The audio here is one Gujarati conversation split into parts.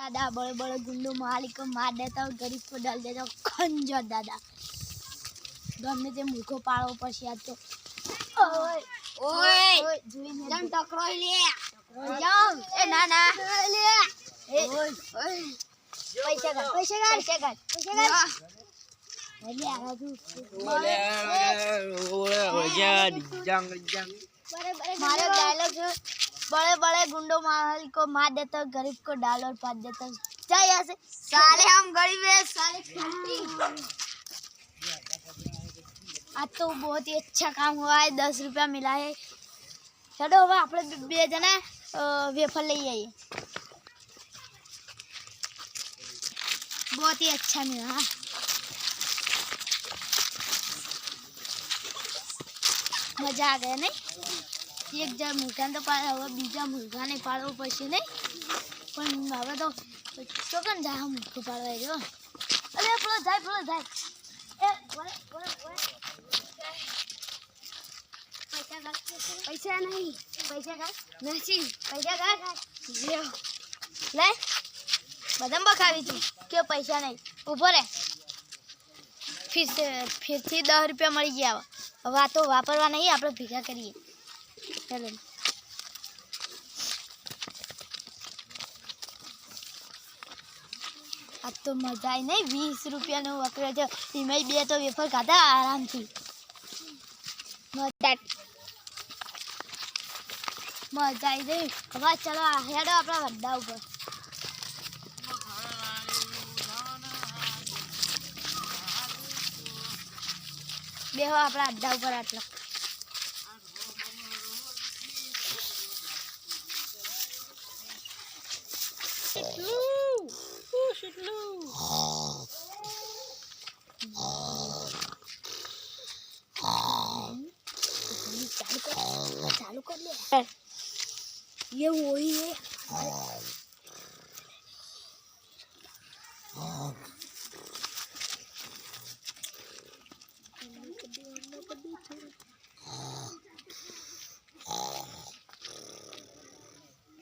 दादा बड़े बड़े गुंडों मालिक को मार देता और गरीब को डाल देता खंजर दादा ગમે તે મૂર્ખો પાડવો પડશે આજ તો ઓય ઓય જોઈને જમ ટકરોઈ લે જામ એ ના ના લે એ પૈસા કાઢ પૈસા કાઢ પૈસા કાઢ પૈસા કાઢ એટલે આવા તું मारे डायलॉग है बड़े बड़े गुंडो माहौल को मार देते हो, गरीब को डाल और पात देते हो। चल यहाँ सारे हम गरीब है, सारे आज तो बहुत ही अच्छा काम हुआ है, दस रुपया मिला है। चलो हम आप बे जना वेफर ले आइए। बहुत ही अच्छा मिला। मज़ा आ गया नहीं? એક જણ મૂર્ખાને તો પાડે હવે બીજા મૂર્ખાને પાડવો પડશે નહીં. પણ હવે તો ચોકન જાય મૂર્ખું પાડવા જો અરે પેલો જાય પેલો જાય. પૈસા નહીં. પૈસા કાઢ નથી. પૈસા કાઢ લ્યો. લે બદામ બખાવી તું. કે પૈસા નહીં. ઊભો રે ફીસ ફીરથી દસ રૂપિયા મળી ગયા. હવે આ તો વાપરવા નહીં આપણે ભેગા કરીએ. ચાલો આ તો મજા આવી નહીં વીસ રૂપિયાનો વપરાય છે. એમાં બે તો વેફર ખાધા આરામથી. મજા મજા આવી ગઈ હવે ચાલો હેડો આપણા વડ્ડા ઉપર. બેહો આપણા અડ્ડા ઉપર આટલા. ચાલુ કર ચાલુ કર લે ये वही है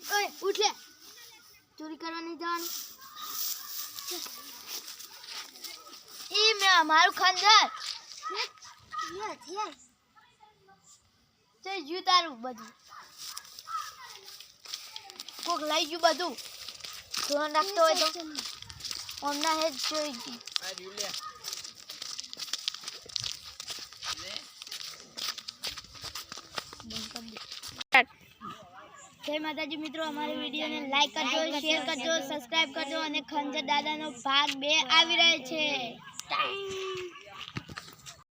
ઓય ઉઠ લે ચોરી કરવાની જવાનું એ મે અમારું ખંજર. તે જ્યું તારું બધું. કોક લઈ ગયું બધું. ધોરણ રાખતો હોય તો. હમણાં હેજ જોઈ ગયું. જય માતાજી મિત્રો અમારી વિડીયોને લાઈક કરજો શેર કરજો સબસ્ક્રાઇબ કરજો અને ખંજર દાદાનો ભાગ બે આવી રહ્યો છે.